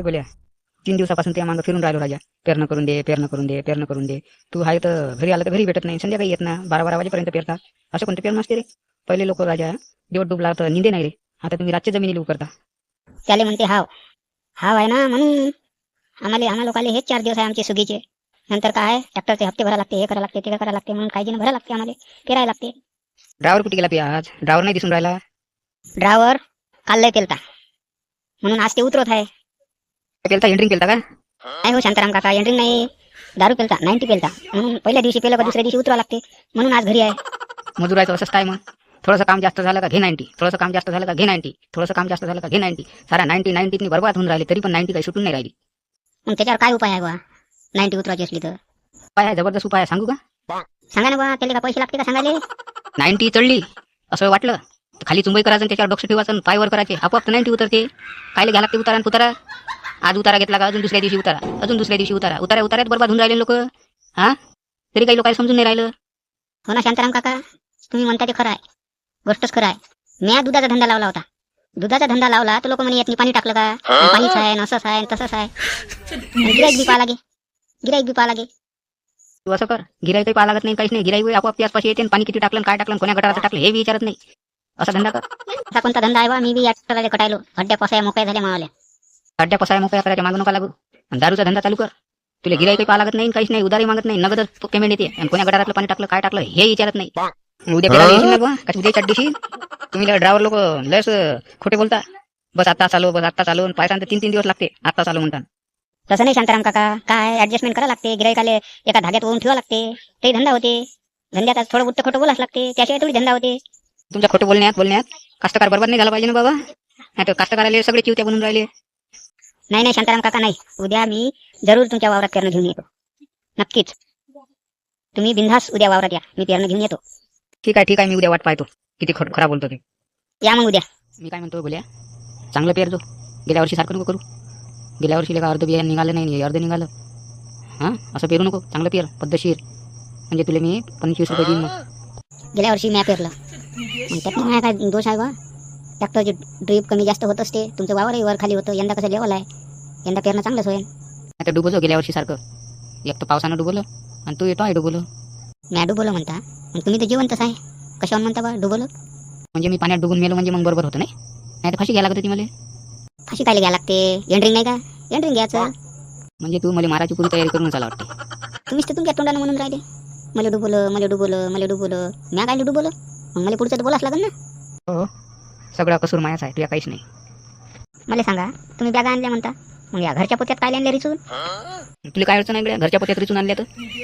ए गोल्या? तीन दिवसापासून ते मागं फिरून राहिलो राजा. पेरणं करून दे पेरणं करून दे पेरणं करून दे. तू आहे तर घरी आलं तर घरी भेटत नाही संध्याकाळी येत ना. बारा बारा वाजेपर्यंत पेरता. असं कोणतं पेरणं असते रे? पहिले लोक राजा दिवस डुबला तर निंदे नाही रे. आता तुम्ही रातच्या जमिनी लिहू करता त्याले म्हणते हाव. हाव आहे ना म्हणून आम्हाला आम्हा लोकांना हेच चार दिवस आहे आमचे सुगीचे. नंतर काय ट्रॅक्टरचे हप्ते भरा लागते हे करा लागते ते करा लागते म्हणून काही भरा लागते आम्हाला. पेरायला लागते. ड्रायव्हर कुठे गेला पी आज ड्रायव्हर नाही दिसून राहिला. ड्रायव्हर काल लय म्हणून आज ते उतरत आहे. केलता एंट्रिंग केलता का नाही हो शांताराम काका एंट्रिंग नाही दारू पेलता नाईन्टी पेलता म्हणून पहिल्या दिवशी पेलं का दुसऱ्या दिवशी उतरावं लागते म्हणून आज घरी आहे मजुरायचं असंच काय मग थोडंसं काम जास्त झालं का घे नाईन्टी थोडंसं काम जास्त झालं का घे नाईन्टी थोडंसं काम जास्त झालं का घे नाईन्टी सारा नाईन्टी नाईन्टीतनी बरबाद होऊन राहिले तरी पण नाईन्टी काही सुटून नाही राहिली मग त्याच्यावर काय उपाय आहे बा नाईन्टी उतरायची असली तर काय आहे जबरदस्त उपाय आहे, सांगू का सांगा ना बा त्याला का पैसे लागते का सांगाले नाईन्टी चढली असं वाटलं खाली चुंबई करायचं त्याच्यावर डोक्ष ठेवायचं पायवर करायचे आपोआप नाईन्टी उतरते कायले घ्या लागते उतारा पुतारा आज उतारा घेतला का? अजून दुसऱ्या दिवशी उतारा. अजून दुसऱ्या दिवशी उतारा. उतारा उतार्यात बरबाद होऊन राहिले लोक. हा? तरी काही लोकांना समजून नाही राहिलं. हो ना शांताराम काका. तुम्ही म्हणता ते खरं आहे. गोष्टच खरं आहे. मी दुधाचा धंदा लावला होता. दुधाचा धंदा लावला तर लोक म्हणे यातनी पाणी टाकलं का? पाणीच आहे असंच आहे तसंच आहे. गिराईक बी पाहा लागे गिराईक बी पाहा लागे तू असं कर. गिराई काही पाहा लागत नाही काहीच नाही. गिराई आपोआप त्याचपाशी येते आणि पाणी किती टाकलं काय टाकलं कोण्या गटाराचं टाकलं हे विचारत नाही. असा धंदा कर. असा कोणता धंदा आहे बा? मी बी या कटायलो. हड्ड्या पसाया मोकळ्या झाल्या मावाल्या. अड्ड्या पसाय मोकळ्या करायच्या मागं नका लागू. आणि दारूचा धंदा चालू कर. तुला गिराई काही पाहा लागत नाही काहीच नाही उदारी मागत नाही नगदच पेमेंट येते. आणि कोण्या गटारातलं पाणी टाकलं काय टाकलं हे विचारत नाही. उद्या पेरायला येशील ना बुवा का उद्या चड्डीशी? तुम्ही ड्रायव्हर लोक लयच खोटे बोलता. बस आता चालू बस आता चालू तर तीन तीन दिवस लागते आता चालू म्हणता तसं नाही शांताराम काका. काय ऍडजस्टमेंट करावं लागते? गिराईकाले एका धाग्यात ओढून ठेवावं लागते. ते धंदा होते. धंद्यात आज थोडं बुट्ट खोटं बोलाच लागते. त्याशिवाय थोडी धंदा होते. तुमच्या खोटं बोलण्यात बोलण्यात कास्तकार बरबाद नाही झाला पाहिजे ना बाबा? नाही तर कास्तकाराले सगळे चिवत्या बनून राहिले. नाही नाही शांताराम काका नाही. उद्या मी जरूर तुमच्या वावरात पेरणं घेऊन येतो. नक्कीच. तुम्ही बिनधास उद्या वावरात या. मी पेरणं घेऊन येतो. ठीक आहे ठीक आहे. मी उद्या वाट पाहतो. किती खोट खरा बोलतो ते. या मग उद्या. मी काय म्हणतो बोल्या? चांगलं पेरतो गेल्या वर्षी सारखं नको करू. गेल्या वर्षी का अर्ध बिया निघालं नाही अर्ध निघालं. हां? असं पेरू नको. चांगलं पेर. पद्धतशीर. म्हणजे तुला मी पंचवीस रुपये देईन मग. गेल्या वर्षी मी पेरलं. त्यात काय दोष आहे बा. ट्रॅक्टरची ड्रीप कमी जास्त होत असते. तुमचं वावरही वर खाली होतं. यंदा कसं लेवल आहे? यंदा पेरणं चांगलंच होईल. नाही तर डुबवतो गेल्या वर्षी सारखं. एक तर पावसानं डुबवलं आणि तू येतो आहे डुबवलं मी डुबवलं म्हणता. मग तुम्ही तर जिवंतच आहे. कशावर म्हणता बा डुबवलं म्हणजे मी पाण्यात डुबून मेलो म्हणजे मग बरोबर होतं नाही? नाही तर फाशी घ्यायला लागत होती मला. फाशी काय घ्यायला लागते? एंड्रिंग नाही का? एंड्रिंग घ्यायचं? म्हणजे तू मला मारायची पुरी तयारी करून चाला वाटते. तुम्हीच तर तुमच्या तोंडानं म्हणून राहिले. मला डुबवलं मला डुबवलं मला डुबवलं मी काय डुबवलं मग मला पुढचं तर बोलाच लागेल ना. हो. सगळा कसूर मायाच आहे तुझ्या काहीच नाही. मला सांगा तुम्ही बॅगा आणल्या म्हणता? मग या घरच्या पोत्यात काय आणल्या रिचून? तुला काय अडचण आहे घरच्या पोत्यात रिचून आणल्या तर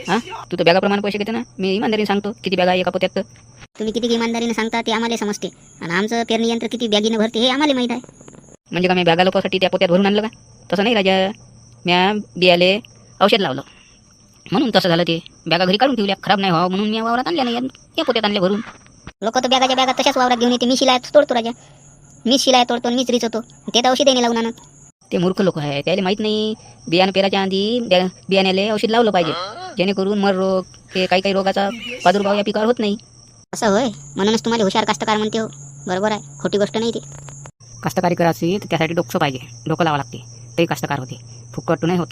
हां? तू तर बॅगाप्रमाणे पैसे घेते ना. मी इमानदारीने सांगतो किती बॅगा आहे एका पोत्यात तर. तुम्ही किती इमानदारीने सांगता ते आम्हाला समजते. आणि आमचं पेरणी यंत्र किती बॅगीनं भरते हे आम्हाला माहीत आहे. म्हणजे का मी बॅगा लोकांसाठी त्या पोत्यात भरून आणलं का? तसं नाही राजा. म्या बियाले औषध लावलं. म्हणून तसं झालं ते. बॅगा घरी काढून ठेवल्या. खराब नाही व्हावं म्हणून मी वावरात आणल्या नाही. या पोत्यात आणल्या भरून. लोक तर बॅगाच्या बॅगा तशाच वावरात घेऊन येते. मी शिलाय तोडतो राजा. मीच शिलाय तोडतो मीच रिचवतो. ते तर औषध लावून आणत. ते मूर्ख लोक आहे त्याला माहीत नाही बियाणं पेराच्या आधी ब्या बियाण्याला औषध लावलं पाहिजे. जेणेकरून मर रोग हे काही काही रोगाचा प्रादुर्भाव या पिकावर होत नाही. असं होय? म्हणूनच तुम्हाला हुशार कास्तकार म्हणते हो. बरोबर आहे. खोटी गोष्ट नाही ती. कास्तकारी करायची तर त्यासाठी डोकं पाहिजे. डोकं लावा लागते. तरी कास्तकार होते. फुकट नाही होत.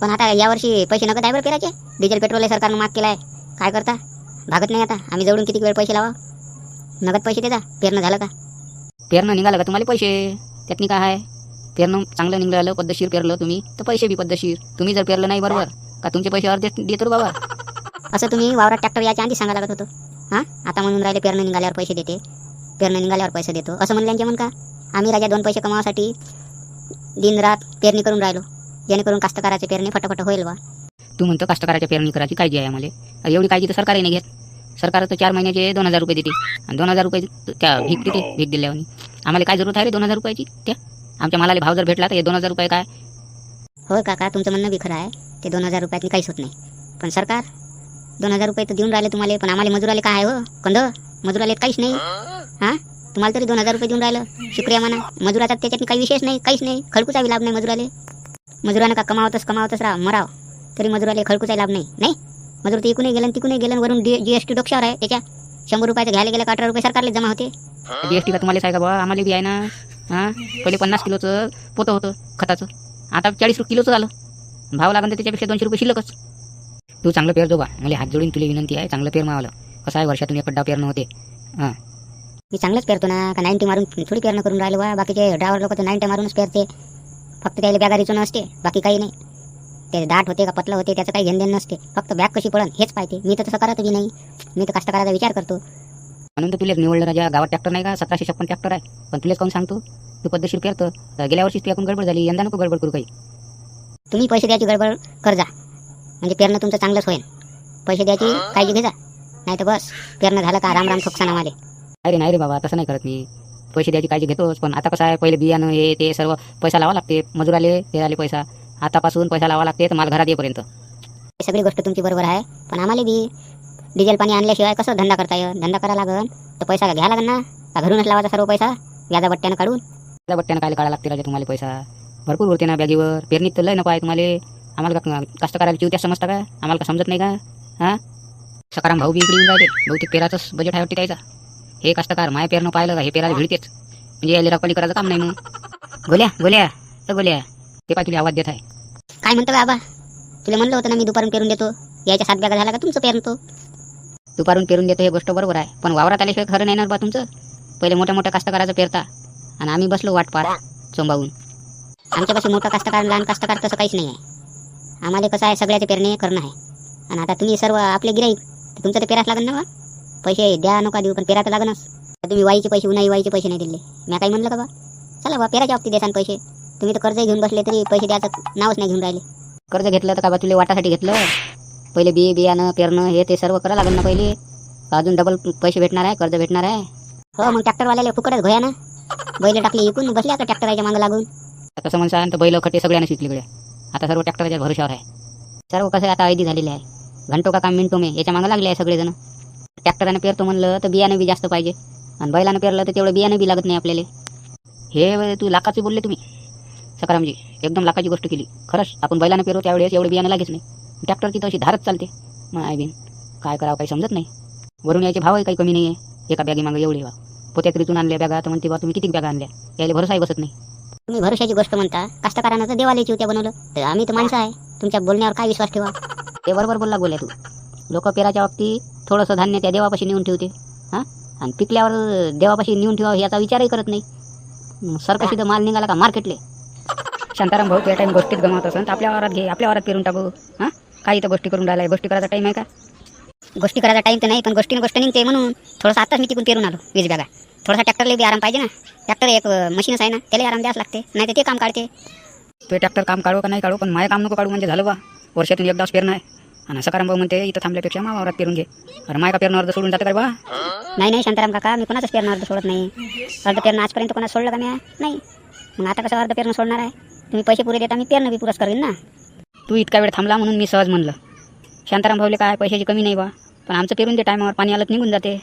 पण आता यावर्षी पैसे नगद आहे बरं पेराचे डिझेल पेट्रोल हे सरकारनं माग केलाय. काय करता? भागत नाही आता. आम्ही जवळून किती वेळ पैसे लावा? नगद पैसे देता. पेरणं झालं का? पेरणं निघालं का तुम्हाला पैसे? त्यातनी काय आहे? पेरणं चांगलं निघालं पद्धतशीर पेरलं तुम्ही तर पैसे बी पद्धतशीर. तुम्ही जर पेरलं नाही बरोबर का तुमचे पैसे अर्धे देतो रे बाबा. असं तुम्ही वावरात ट्रॅक्टर याच्या आधी सांगा लागत होतं. हां? आता म्हणून राहिले पेरणं निघाल्यावर पैसे देते. पेरणं निघाल्यावर पैसे देतो. असं म्हणल्याचे म्हण का? आम्ही राजा दोन पैसे कमावासाठी दिन रात पेरणी करून राहिलो. जेणेकरून कास्तकाराचे पेरणी फटाफट होईल बा तू म्हणतो कास्तकाराच्या पेरणी करायची काळजी आहे आम्हाला. एवढी काळजी तर सरकारही नाही घेत. सरकार तर चार महिन्याचे दोन हजार रुपये देते. आणि दोन हजार रुपये त्या भीक देते भीक दिल्यावर आम्हाला काय जरूरत आहे रे दोन हजार रुपयाची? त्या आमच्या मालाला भाव जर भेटला तर हे दोन हजार रुपये काय? होय काका तुमचं म्हणणं बी खरं आहे. ते दोन हजार रुपयातनी काहीच होत नाही. पण सरकार दोन हजार रुपये तर देऊन राहिले तुम्हाला पण आम्हाला मजुराले काय हो? कंद? मजुराले काहीच नाही. हां? तुम्हाला तरी दोन हजार रुपये देऊन राहिलं. शुक्रिया म्हणा. मजुराचा त्याच्यात काही विशेष नाही काहीच नाही. खडकूचा बी लाभ नाही मजुराले. मजुरानं का कमावतच कमावतच राहा. मराव. तरी मजुराले खडकूचा लाभ नाही. नाही? मजूर तर इकूनही गेलं तिकूनही गेलं. वरून जी एस टी डोक्यावर आहे. त्याच्या शंभर रुपयाचं घ्यायला गेलं का अठरा रुपये सरकारला जमा होते. जीएसटी का तुम्हाला आहे का बा आम्हाला बी आहे ना. हां? पहिले पन्नास किलोचं पोतं होतं खताचं. आता चाळीस किलोचं झालं. भाव लागेल तर त्याच्यापेक्षा दोनशे रुपये शिल्लकच. तू चांगलं पेर जो बा मला हात जोडून तुला विनंती आहे चांगलं पेर मावलं. कसं आहे वर्षातून एक खड्डा पेरणं होते. हां. मी चांगलंच पेरतो ना का नाईन्टी मारून थोडी पेरणं करून राहिलो बा. बाकीचे ड्रायव्हर लोक तर नाईन्टी मारूनच पेरते. फक्त त्याला बॅगा रिचून असते बाकी काही नाही. ते दाट होते का पतलं होते त्याचं काही घेणदेण नसते. फक्त बॅग कशी पडन हेच पाहिजे मी तर तसं करतही नाही. मी तर कष्टकराचा विचार करतो. म्हणून तर तुलाच निवडलं राजा गावात ट्रॅक्टर नाही का? सतराशे छप्पन ट्रॅक्टर आहे. पण तुलाच काऊन सांगतो? तू पद्धतशीर तर गेल्या वर्षी तुझ्याकडून गडबड झाली. यंदा नको गडबड करू काही. तुम्ही पैसे द्यायची गडबड कर जा. म्हणजे पेरणं तुमचं चांगलंच होईल. पैसे द्यायची काळजी घे जा. नाही तर बस पेरणं झालं का? राम राम ठोकसाना माले अरे नाही रे बाबा तसं नाही करत मी. पैसे द्यायची काळजी घेतोच पण आता कसं आहे? पहिले बियाणं हे ते सर्व पैसा लावा लागते. मजुराले ते आले पैसा. आतापासून पैसा लावा लागते तर माल घरात येईपर्यंत. ही सगळी गोष्ट तुमची बरोबर आहे. पण आम्हाला बी डिझेल पाणी आणल्याशिवाय कसं धंदा करता येईल? धंदा करा लागन तर पैसा घ्या लागन ना. का घरूनच लावायचा सर्व पैसा? व्याजा बट्ट्यानं काढून. त्या बट्ट्यानं काय काढा लागते राजा तुम्हाला पैसा? भरपूर उरते ना बॅगीवर पेरणीत तर लय नको आहे तुम्हाला. आम्हाला का कष्ट करायला चिवत्या समजता का? आम्हाला का समजत नाही का? हां? सकाराम भाऊ बी इकडे येऊन बहुतेक पेराचंच बजेट आहे वाटते त्याचा. हे कष्टकार माय पेरणं पाहिलं का? हे पेराला भिडतेच. म्हणजे यायला रपाली करायचं काम नाही मग. गोल्या गोल्या अ गोल्या. ते पाय तुला आवाज देत आहे. काय म्हणतो आबा तुला म्हणलं होतं ना मी दुपारून पेरून देतो. यायच्या सात बॅगा झाला का तुमचं पेरतो दुपारून पेरून देतो हे गोष्ट बरोबर आहे. पण वावरात आल्याशिवाय खरं नाही ना बा तुमचं? पहिले मोठ्या मोठ्या कष्टकाराचं पेरता. आणि आम्ही बसलो वाट पार चोंबावून आमच्यापाशी मोठा कष्टकार लहान कष्टकार तसं काहीच नाही आहे आम्हाला कसं आहे सगळ्याचे पेरणे करणं आहे. आणि आता तुम्ही सर्व आपले गिराईक तुमचं ते पेराच लागेल ना बा? पैसे द्या नका देऊ पण पेरा तर लागनच आता तुम्ही वाईचे पैसे उन्हाळी वाईचे पैसे नाही दिले. मी काही म्हणलं का बा? चला बा पेराच्या बाबतीत देसान पैसे. तुम्ही तर कर्ज घेऊन बसले तरी पैसे द्यायचं नावच नाही घेऊन राहिले. कर्ज घेतलं तर का बा तुला वाटासाठी घेतलं? पहिले बी बियाणं पेरणं हे ते सर्व करा लागेल ना पहिले. अजून डबल पैसे भेटणार आहे कर्ज भेटणार आहे. हो मग ट्रॅक्टरवाल्याला फुकटच घोया ना. बैल टाकले इकून बसले आता ट्रॅक्टरच्या मागं लागून. आता कसं म्हणसान तर बैल खटे सगळ्यांना शिकलीकडे. आता सर्व ट्रॅक्टरच्या भरोशावर आहे. सर्व कसं आता ऐदी झालेले आहे. घंटो का काम मिनटो मे याच्या मागं लागले आहे सगळेजण. ट्रॅक्टरानं पेरतो म्हणलं तर बियाणं बी जास्त पाहिजे. आणि बैलानं पेरलं तर तेवढं बियाणं बी लागत नाही आपल्याला. हे तू लाखाचे बोलले तुम्ही. सकारामजी एकदम लाखाची गोष्ट केली. खरंच आपण बैलानं पेरो त्यावेळेस एवढं बियाणं लागेच नाही. ट्रॅक्टरची तशी धारच चालते. मग आय बिन काय करावं काही समजत नाही. वरून याचे भावही काही कमी नाही आहे एका बॅगी मागं एवढे बा पोत्यात ऋतून आणल्या बॅगा तर म्हणते बा तुम्ही किती बॅगा आणल्या? यायला भरोसाही बसत नाही. तुम्ही भरोशाची गोष्ट म्हणता. कष्टकारांना तर देवाला चिवत्या बनवलं. तर आम्ही तर माणसं आहे. तुमच्या बोलण्यावर काय विश्वास ठेवा? ते बरोबर बोलला गोल्या तू. लोक पेराच्या बाबतीत थोडंसं धान्य त्या देवापाशी नेऊन ठेवते. हां? आणि पिकल्यावर देवापाशी नेऊन ठेवा याचा विचारही करत नाही. सरकशी तर माल निघाला का मार्केटले? शांताराम भाऊ त्या टाईम गोष्टीत गमावत असेल तर आपल्या वावरात घे आपल्या वावरात पेरून टाकू. हां? काही तर गोष्टी करून राहिला गोष्टी करायचा टाईम आहे का? गोष्टी करायचा टाइम तर नाही पण गोष्टीनं गोष्ट निघते म्हणून थोडंसं आताच मी तिकून पेरून आलो वीज बॅगा. थोडासा ट्रॅक्टरला बी आराम पाहिजे ना. ट्रॅक्टर एक मशीनच आहे ना त्याला आराम द्यास लागते. नाही तर ते काम काढते. ते ट्रॅक्टर काम काढू का नाही काढू पण माझे काम नको काढू म्हणजे झालं बा. वर्षातून एकदाच पेरणं आहे. आणि सकाराम भाऊ म्हणते इथं थांबल्यापेक्षा मा वावरात पेरून घे. अरे माय का पेरणं अर्ध सोडून जातं का बा? नाही नाही शांताराम काका मी कोणाचंच पेरणं अर्ध सोडत नाही. अर्ध पेरणं आजपर्यंत कोणा सोडलं का मी? नाही. मग आता कसं अर्ध पेरणं सोडणार आहे? तुम्ही पैसे पुरे देता मी पेरणं बी पुरस करेन ना. तू इतका वेळ थांबला म्हणून मी सहज म्हणलं शांताराम भाऊले काय पैशाची कमी नाही बा पण आमचं पेरून दे टायमावर पाणी आलं निघून जाते.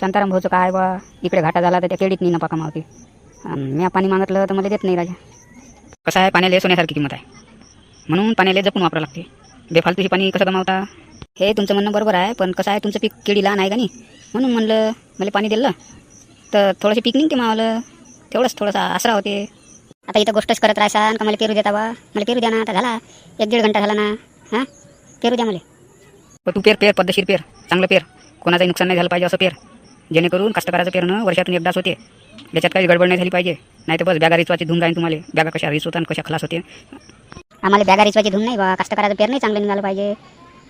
शांताराम भाऊचं काय बा इकडे घाटा झाला तर त्या केडीत नाही नफा कमावते. मी पाणी मागितलं तर मला देत नाही राजा. कसं आहे पाण्याला सोन्यासारखी किंमत आहे. म्हणून पाण्याला जपून वापरावं लागते. बेफालतू पाणी कसं कमावता? हे तुमचं म्हणणं बरोबर आहे पण कसं आहे तुमचं पीक केळी लहान आहे का नाही? म्हणून म्हणलं मला पाणी दिलं तर थोडंसं पीक निघते मावलं. तेवढंच थोडासा आसरा होते. आता इथं गोष्टच करत राहसान का मला पेरू देता बा? मला पेरू द्या ना आता झाला. एक दीड घंटा झाला ना. हां? पेरू द्या मला. पण तू पेर पेर पद्धतशीर पेर. चांगलं पेर. कोणाचंही नुकसान नाही झालं पाहिजे असं पेर. जेणेकरून कष्टकराचं पेरणं वर्षातून एकदाच होते. त्याच्यात काही गडबड नाही झाली पाहिजे. नाही तर बस बॅगा रिचवाची धूम जाईल तुम्हाला. बॅगा कशा रिच होतात आणि कशा खलास होते. आम्हाला बॅगा रिचवायची धूम नाही बा. कष्टकराचं पेरणं चांगलं निघालं पाहिजे.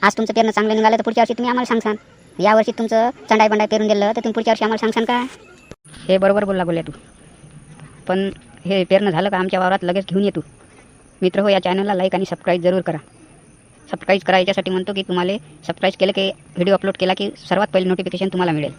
आज तुमचं पेरणं चांगलं निघालं तर पुढच्या वर्षी तुम्ही आम्हाला सांगसान या वर्षी तुमचं चंडाई बंडाई पेरून दिलं तर तुम्ही पुढच्या वर्षी आम्हाला सांगसान का? हे बरोबर बोलला बोलल्या तू. पण हे पेरणं झालं का आमच्या वावरात लगेच घेऊन येतो. मित्र हो या चॅनलला लाईक आणि सबस्क्राईब जरूर करा. सबस्क्राईब करा याच्यासाठी म्हणतो की तुम्हाला सबस्क्राईब केलं की व्हिडिओ अपलोड केला की सर्वात पहिले नोटिफिकेशन तुम्हाला मिळेल.